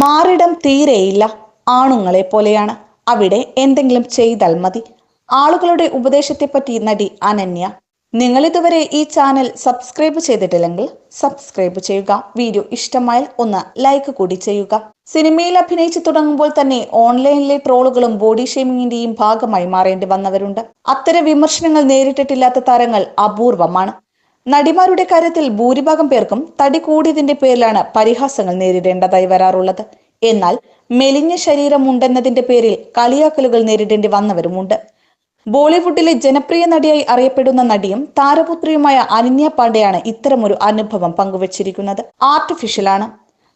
മാറിടം തീരെയില്ല. ആണുങ്ങളെ പോലെയാണ്. അവിടെ എന്തെങ്കിലും ചെയ്താൽ മതി. ആളുകളുടെ ഉപദേശത്തെപ്പറ്റി നടി അനന്യ നിങ്ങൾ ഇതുവരെ ഈ ചാനൽ സബ്സ്ക്രൈബ് ചെയ്തിട്ടില്ലെങ്കിൽ സബ്സ്ക്രൈബ് ചെയ്യുക. വീഡിയോ ഇഷ്ടമായാൽ ഒന്ന് ലൈക്ക് കൂടി ചെയ്യുക. സിനിമയിൽ അഭിനയിച്ചു തുടങ്ങുമ്പോൾ തന്നെ ഓൺലൈനിലെ ട്രോളുകളും ബോഡി ഷേമിങ്ങിന്റെയും ഭാഗമായി മാറേണ്ടി വന്നവരുണ്ട്. അത്തരം വിമർശനങ്ങൾ നേരിട്ടിട്ടില്ലാത്ത താരങ്ങൾ അപൂർവമാണ്. നടിമാരുടെ കാര്യത്തിൽ ഭൂരിഭാഗം പേർക്കും തടി കൂടിയതിന്റെ പേരിലാണ് പരിഹാസങ്ങൾ നേരിടേണ്ടതായി വരാറുള്ളത്. എന്നാൽ മെലിഞ്ഞ ശരീരമുണ്ടെന്നതിന്റെ പേരിൽ കളിയാക്കലുകൾ നേരിടേണ്ടി വന്നവരുമുണ്ട്. ബോളിവുഡിലെ ജനപ്രിയ നടിയായി അറിയപ്പെടുന്ന നടിയും താരപുത്രിയുമായ അനന്യ പാണ്ഡെയാണ് ഇത്തരമൊരു അനുഭവം പങ്കുവച്ചിരിക്കുന്നത്. ആർട്ടിഫിഷ്യലാണ്.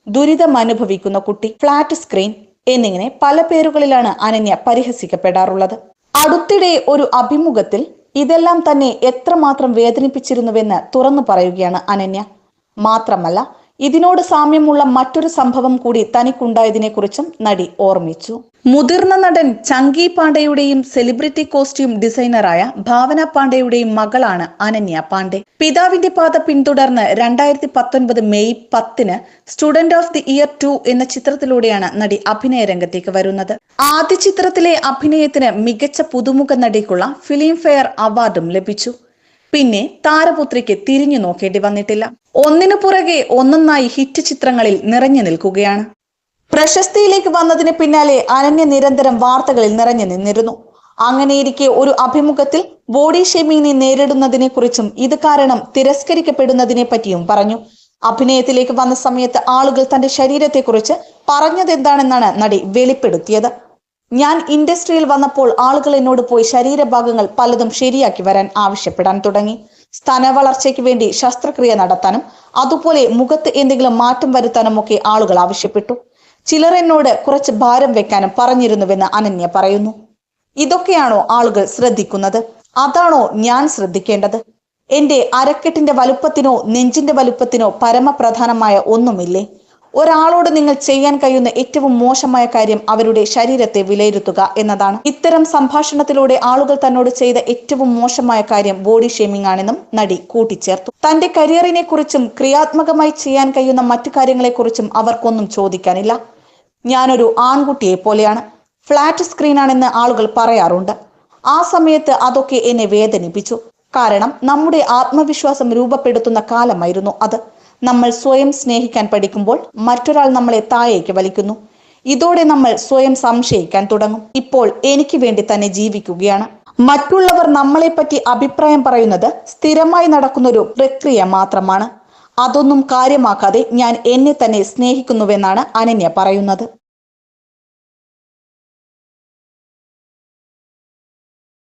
ദുരിതം അനുഭവിക്കുന്ന കുട്ടി ഫ്ലാറ്റ് സ്ക്രീൻ എന്നിങ്ങനെ പല പേരുകളിലാണ് അനന്യ പരിഹസിക്കപ്പെടാറുള്ളത്. അടുത്തിടെ ഒരു അഭിമുഖത്തിൽ ഇതെല്ലാം തന്നെ എത്രമാത്രം വേദനിപ്പിച്ചിരുന്നുവെന്ന് തുറന്നു പറയുകയാണ് അനന്യ. മാത്രമല്ല ഇതിനോട് സാമ്യമുള്ള മറ്റൊരു സംഭവം കൂടി തനിക്കുണ്ടായതിനെക്കുറിച്ചും നടി ഓർമ്മിച്ചു. മുതിർന്ന നടൻ ചങ്കി പാണ്ഡെയുടെയും സെലിബ്രിറ്റി കോസ്റ്റ്യൂം ഡിസൈനറായ ഭാവന പാണ്ഡെയുടെയും മകളാണ് അനന്യ പാണ്ഡെ. പിതാവിന്റെ പാത പിന്തുടർന്ന് രണ്ടായിരത്തി പത്തൊൻപത് മെയ് പത്തിന് student of the year two എന്ന ചിത്രത്തിലൂടെയാണ് നടി അഭിനയ രംഗത്തേക്ക് വരുന്നത്. ആദ്യ ചിത്രത്തിലെ അഭിനയത്തിന് മികച്ച പുതുമുഖ നടിക്കുള്ള ഫിലിം ഫെയർ അവാർഡും ലഭിച്ചു. പിന്നെ താരപുത്രിക്ക് തിരിഞ്ഞു നോക്കേണ്ടി വന്നിട്ടില്ല. ഒന്നിനു പുറകെ ഒന്നൊന്നായി ഹിറ്റ് ചിത്രങ്ങളിൽ നിറഞ്ഞു നിൽക്കുകയാണ്. പ്രശസ്തിയിലേക്ക് വന്നതിന് പിന്നാലെ അനന്യ നിരന്തരം വാർത്തകളിൽ നിറഞ്ഞു നിന്നിരുന്നു. അങ്ങനെയിരിക്കെ ഒരു അഭിമുഖത്തിൽ ബോഡി ഷേമിങ്ങിനെ നേരിടുന്നതിനെ കുറിച്ചും ഇത് കാരണം തിരസ്കരിക്കപ്പെടുന്നതിനെ പറ്റിയും പറഞ്ഞു. അഭിനയത്തിലേക്ക് വന്ന സമയത്ത് ആളുകൾ തന്റെ ശരീരത്തെക്കുറിച്ച് പറഞ്ഞതെന്താണെന്നാണ് നടി വെളിപ്പെടുത്തിയത്. ഞാൻ ഇൻഡസ്ട്രിയിൽ വന്നപ്പോൾ ആളുകൾ എന്നോട് പോയി ശരീരഭാഗങ്ങൾ പലതും ശരിയാക്കി വരാൻ ആവശ്യപ്പെടാൻ തുടങ്ങി. സ്ഥന വളർച്ചയ്ക്ക് വേണ്ടി ശസ്ത്രക്രിയ നടത്താനും അതുപോലെ മുഖത്ത് എന്തെങ്കിലും മാറ്റം വരുത്താനും ഒക്കെ ആളുകൾ ആവശ്യപ്പെട്ടു. ചിലർ എന്നോട് കുറച്ച് ഭാരം വെക്കാനും പറഞ്ഞിരുന്നുവെന്ന് അനന്യ പറയുന്നു. ഇതൊക്കെയാണോ ആളുകൾ ശ്രദ്ധിക്കുന്നത്? അതാണോ ഞാൻ ശ്രദ്ധിക്കേണ്ടത്? എന്റെ അരക്കെട്ടിന്റെ വലുപ്പത്തിനോ നെഞ്ചിന്റെ വലുപ്പത്തിനോ പരമപ്രധാനമായ ഒന്നുമില്ലേ? ഒരാളോട് നിങ്ങൾ ചെയ്യാൻ കഴിയുന്ന ഏറ്റവും മോശമായ കാര്യം അവരുടെ ശരീരത്തെ വിലയിരുത്തുക എന്നതാണ്. ഇത്തരം സംഭാഷണത്തിലൂടെ ആളുകൾ തന്നോട് ചെയ്ത ഏറ്റവും മോശമായ കാര്യം ബോഡി ഷേമിംഗ് ആണെന്നും നടി കൂട്ടിച്ചേർത്തു. തന്റെ കരിയറിനെ കുറിച്ചും ക്രിയാത്മകമായി ചെയ്യാൻ കഴിയുന്ന മറ്റു കാര്യങ്ങളെക്കുറിച്ചും അവർക്കൊന്നും ചോദിക്കാനില്ല. ഞാനൊരു ആൺകുട്ടിയെ പോലെയാണ്. ഫ്ലാറ്റ് സ്ക്രീനാണെന്ന് ആളുകൾ പറയാറുണ്ട്. ആ സമയത്ത് അതൊക്കെ എന്നെ വേദനിപ്പിച്ചു. കാരണം നമ്മുടെ ആത്മവിശ്വാസം രൂപപ്പെടുത്തുന്ന കാലമായിരുന്നു അത്. നമ്മൾ സ്വയം സ്നേഹിക്കാൻ പഠിക്കുമ്പോൾ മറ്റൊരാൾ നമ്മളെ താഴേക്ക് വലിക്കുന്നു. ഇതോടെ നമ്മൾ സ്വയം സംശയിക്കാൻ തുടങ്ങും. ഇപ്പോൾ എനിക്ക് വേണ്ടി തന്നെ ജീവിക്കുകയാണ്. മറ്റുള്ളവർ നമ്മളെപ്പറ്റി അഭിപ്രായം പറയുന്നത് സ്ഥിരമായി നടക്കുന്ന ഒരു പ്രക്രിയ മാത്രമാണ്. അതൊന്നും കാര്യമാക്കാതെ ഞാൻ എന്നെ തന്നെ സ്നേഹിക്കുന്നുവെന്നാണ് അനന്യ പറയുന്നത്.